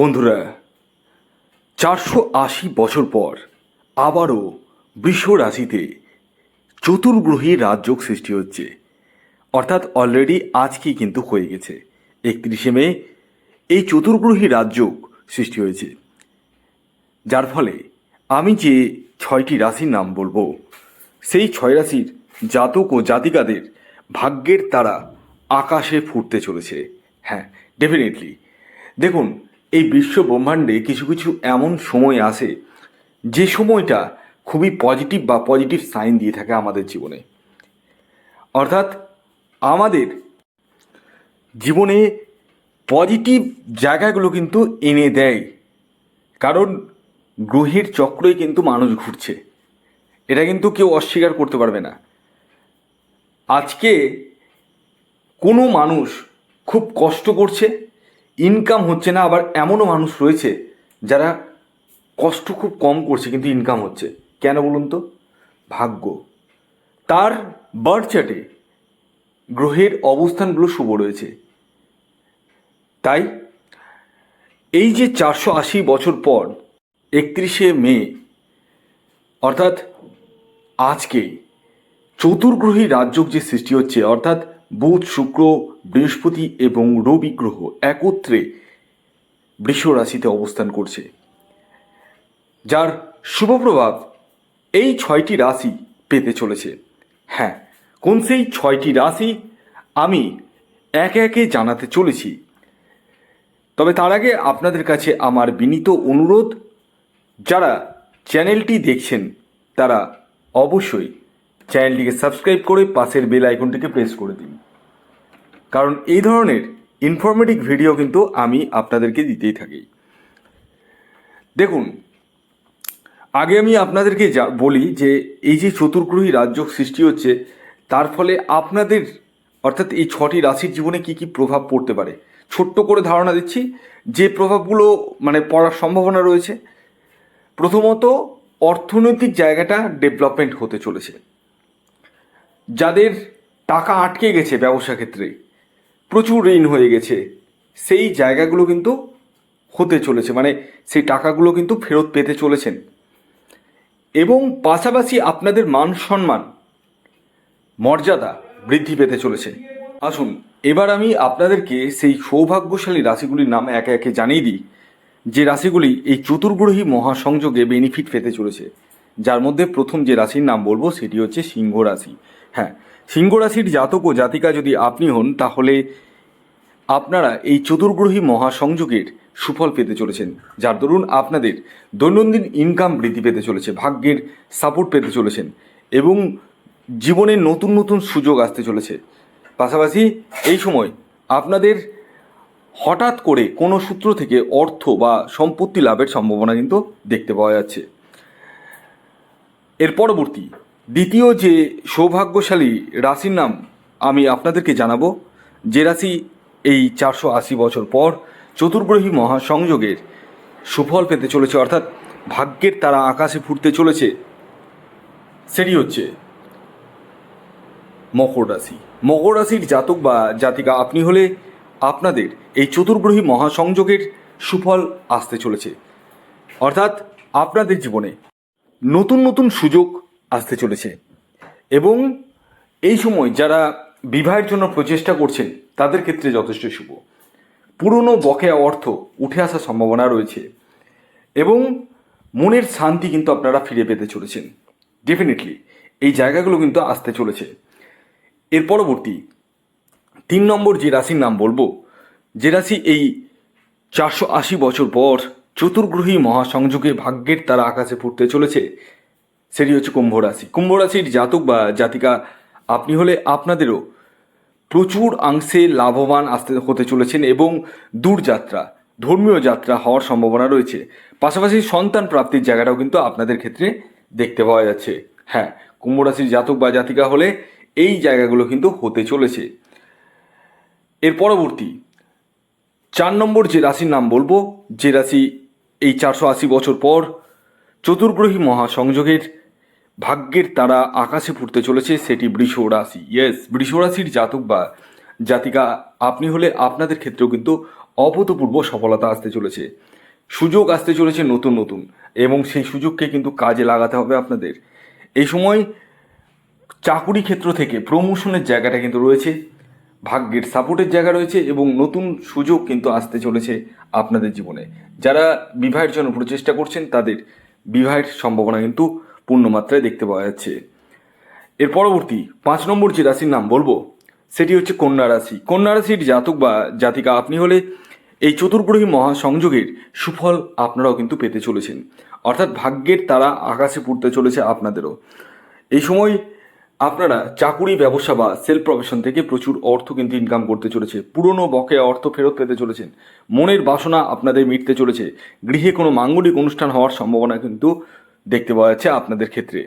বন্ধুরা, চারশো আশি বছর পর আবারও বৃষ রাশিতে চতুর্গ্রহী রাজযোগ সৃষ্টি হচ্ছে। অর্থাৎ অলরেডি আজকেই কিন্তু হয়ে গেছে। একত্রিশে মে এই চতুর্গ্রহী রাজযোগ সৃষ্টি হয়েছে। যার ফলে আমি যে ছয়টি রাশির নাম বলব, সেই ছয় রাশির জাতক ও জাতিকাদের ভাগ্যের তারা আকাশে ফুটতে চলেছে। হ্যাঁ ডেফিনেটলি দেখুন এই বিশ্ব ব্রহ্মাণ্ডে কিছু কিছু এমন সময় আসে, যে সময়টা খুবই পজিটিভ বা পজিটিভ সাইন দিয়ে থাকে আমাদের জীবনে। অর্থাৎ আমাদের জীবনে পজিটিভ জায়গাগুলো কিন্তু এনে দেয়, কারণ গ্রহের চক্রই কিন্তু মানুষ ঘুরছে। এটা কিন্তু কেউ অস্বীকার করতে পারবে না। আজকে কোনো মানুষ খুব কষ্ট করছে ইনকাম হচ্ছে না, আবার এমনও মানুষ রয়েছে যারা কষ্ট খুব কম করছে কিন্তু ইনকাম হচ্ছে। কেন বলুন তো? ভাগ্য। তার বার্থ চার্টে গ্রহের অবস্থানগুলো শুভ রয়েছে। তাই এই যে চারশো আশি বছর পর একত্রিশে মে, অর্থাৎ আজকে চতুর্গ্রহী রাজযোগ যে সৃষ্টি হচ্ছে, অর্থাৎ বুধ, শুক্র, বৃহস্পতি এবং রবি গ্রহ একত্রে বৃষ রাশিতে অবস্থান করছে। যার শুভ প্রভাব এই ছয়টি রাশি পেতে চলেছে। হ্যাঁ কোন সেই ছয়টি রাশি আমি একে একে জানাতে চলেছি। তবে তার আগে আপনাদের কাছে আমার বিনীত অনুরোধ, যারা চ্যানেলটি দেখছেন তারা অবশ্যই চ্যানেলটিকে সাবস্ক্রাইব করে পাশের বেল আইকনটিকে প্রেস করে দিন। কারণ এই ধরনের ইনফরমেটিভ ভিডিও কিন্তু আমি আপনাদেরকে দিতেই থাকি। দেখুন, আগে আমি আপনাদেরকে যা বলি যে এই যে চতুর্গ্রহী রাজ্য সৃষ্টি হচ্ছে, তার ফলে আপনাদের, অর্থাৎ এই ছটি রাশির জীবনে কি কি প্রভাব পড়তে পারে? ছোট্ট করে ধারণা দিচ্ছি, যে প্রভাবগুলো মানে পড়ার সম্ভাবনা রয়েছে। প্রথমত, অর্থনৈতিক জায়গাটা ডেভেলপমেন্ট হতে চলেছে। যাদের টাকা আটকে গেছে ব্যবসা ক্ষেত্রে, প্রচুর ঋণ হয়ে গেছে, সেই জায়গাগুলো কিন্তু হতে চলেছে মানে সেই টাকাগুলো কিন্তু ফেরত পেতে চলেছেন। এবং পাশাপাশি আপনাদের মান সম্মান, মর্যাদা বৃদ্ধি পেতে চলেছে। আসুন, এবার আমি আপনাদেরকে সেই সৌভাগ্যশালী রাশিগুলির নাম একে একে জানিয়ে দিই, যে রাশিগুলি এই চতুর্গ্রহী মহাসংযোগে বেনিফিট পেতে চলেছে। যার মধ্যে প্রথম যে রাশির নাম বলব, সেটি হচ্ছে সিংহ রাশি। হ্যাঁ সিংহ রাশির জাতক ও জাতিকা যদি আপনি হন, তাহলে আপনারা এই চতুর্গ্রহী মহাসংযোগের সুফল পেতে চলেছেন। যার দরুন আপনাদের দৈনন্দিন ইনকাম বৃদ্ধি পেতে চলেছে, ভাগ্যের সাপোর্ট পেতে চলেছেন এবং জীবনে নতুন নতুন সুযোগ আসতে চলেছে। পাশাপাশি এই সময় আপনাদের হঠাৎ করে কোনো সূত্র থেকে অর্থ বা সম্পত্তি লাভের সম্ভাবনা কিন্তু দেখতে পাওয়া যাচ্ছে। এর পরবর্তী দ্বিতীয় যে সৌভাগ্যশালী রাশির নাম আমি আপনাদেরকে জানাব, যে রাশি এই চারশো আশি বছর পর চতুর্গ্রহী মহাসংযোগের সুফল পেতে চলেছে, অর্থাৎ ভাগ্যের তারা আকাশে ফুটতে চলেছে, সেটি হচ্ছে মকর রাশি। মকর রাশির জাতক বা জাতিকা আপনি হলে আপনাদের এই চতুর্গ্রহী মহাসংযোগের সুফল আসতে চলেছে। অর্থাৎ আপনাদের জীবনে নতুন নতুন সুযোগ আসতে চলেছে। এবং এই সময় যারা বিবাহের জন্য প্রচেষ্টা করছেন, তাদের ক্ষেত্রে যথেষ্ট শুভ। পুরনো বকেয়া অর্থ উঠে আসার সম্ভাবনা রয়েছে এবং মনের শান্তি কিন্তু আপনারা ফিরে পেতে চলেছেন। ডেফিনেটলি এই জায়গাগুলো কিন্তু আসতে চলেছে। এর পরবর্তী, তিন নম্বর যে রাশির নাম বলব, যে রাশি এই চারশো আশি বছর পর চতুর্গ্রহী মহাসংযোগে ভাগ্যের তারা আকাশে ফুটতে চলেছে সেটি হচ্ছে কুম্ভ রাশি। কুম্ভ রাশির জাতক বা জাতিকা, আপনি হলে আপনাদেরও প্রচুর অংশে লাভবান আসতে হতে চলেছেন এবং দূরযাত্রা ধর্মীয় যাত্রা হওয়ার সম্ভাবনা রয়েছে। পাশাপাশি সন্তান প্রাপ্তির জায়গাটাও কিন্তু আপনাদের ক্ষেত্রে দেখতে পাওয়া যাচ্ছে। হ্যাঁ কুম্ভ রাশির জাতক বা জাতিকা হলে এই জায়গাগুলো কিন্তু হতে চলেছে। এর পরবর্তী, চার নম্বর যে রাশির নাম বলব, যে রাশি এই চারশো আশি বছর পর চতুর্গ্রহী মহাসংযোগের ভাগ্যের তারা আকাশে ফুটতে চলেছে সেটি বৃষ রাশি। ইয়েস বৃষ রাশির জাতক বা জাতিকা, আপনি হলে আপনাদের ক্ষেত্রেও কিন্তু অভূতপূর্ব সফলতা আসতে চলেছে। সুযোগ আসতে চলেছে নতুন নতুন এবং সেই সুযোগকে কিন্তু কাজে লাগাতে হবে আপনাদের। এই সময় চাকুরি ক্ষেত্র থেকে প্রমোশনের জায়গাটা কিন্তু রয়েছে, ভাগ্যের সাপোর্টের জায়গা রয়েছে এবং নতুন সুযোগ কিন্তু আসতে চলেছে আপনাদের জীবনে। যারা বিবাহের জন্য প্রচেষ্টা করছেন, তাদের বিবাহের সম্ভাবনা কিন্তু পূর্ণমাত্রায় দেখতে পাওয়া যাচ্ছে। এর পরবর্তী পাঁচ নম্বর যে রাশির নাম বলব, সেটি হচ্ছে কন্যা রাশি। কন্যা রাশির জাতক বা জাতিকা আপনি হলে এই চতুর্গ্রহী মহাসংযোগের সুফল আপনারাও কিন্তু পেতে চলেছেন। অর্থাৎ ভাগ্যের তারা আকাশে পড়তে চলেছে আপনাদেরও। এই সময় আপনারা চাকুরি ব্যবসা বা সেলফ প্রফেশন থেকে প্রচুর অর্থ কিন্তু ইনকাম করতে চলেছে। পুরনো বকেয়া অর্থ ফেরত পেতে চলেছেন। মনের বাসনা আপনাদের মিটতে চলেছে। গৃহে কোনো মাঙ্গলিক অনুষ্ঠান হওয়ার সম্ভাবনা কিন্তু দেখতে পাওয়া যাচ্ছে আপনাদের ক্ষেত্রে।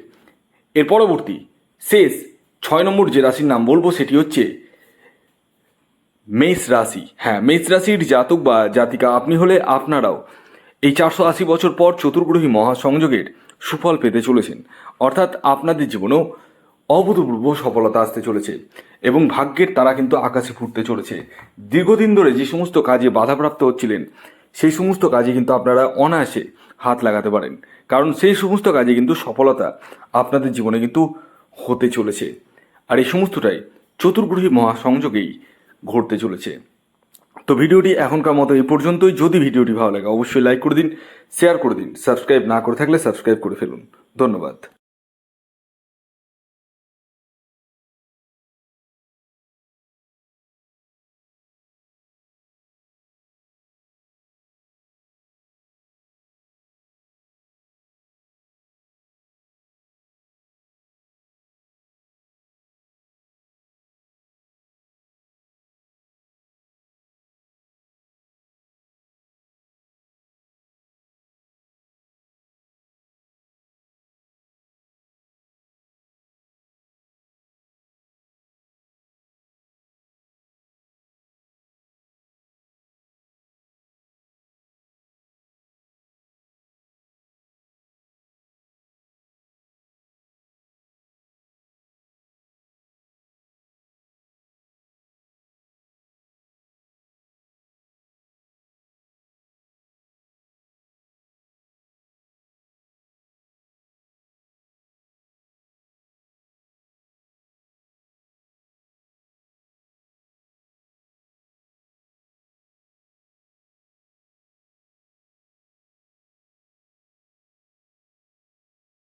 এর পরবর্তী, শেষ ছয় নম্বর যে রাশির নাম বলব সেটি হচ্ছে মেষ রাশি। হ্যাঁ মেষ রাশির জাতক বা জাতিকা, আপনি হলে আপনারাও এই চারশো আশি বছর পর চতুর্গ্রহী মহাসংযোগের সুফল পেতে চলেছেন। অর্থাৎ আপনাদের জীবনেও অভূতপূর্ব সফলতা আসতে চলেছে এবং ভাগ্যের তারা কিন্তু আকাশে ফুটতে চলেছে। দীর্ঘদিন ধরে যে সমস্ত কাজে বাধাপ্রাপ্ত হচ্ছিলেন, সেই সমস্ত কাজে কিন্তু আপনারা অনায়াসে হাত লাগাতে পারেন। কারণ সেই সমস্ত কাজে কিন্তু সফলতা আপনাদের জীবনে কিন্তু হতে চলেছে। আর এই সমস্তটাই চতুর্গ্রহী মহাসংযোগেই ঘটতে চলেছে। তো ভিডিওটি এখনকার মতো এই পর্যন্তই। যদি ভিডিওটি ভালো লাগে, অবশ্যই লাইক করে দিন শেয়ার করে দিন। সাবস্ক্রাইব না করে থাকলে সাবস্ক্রাইব করে ফেলুন। ধন্যবাদ।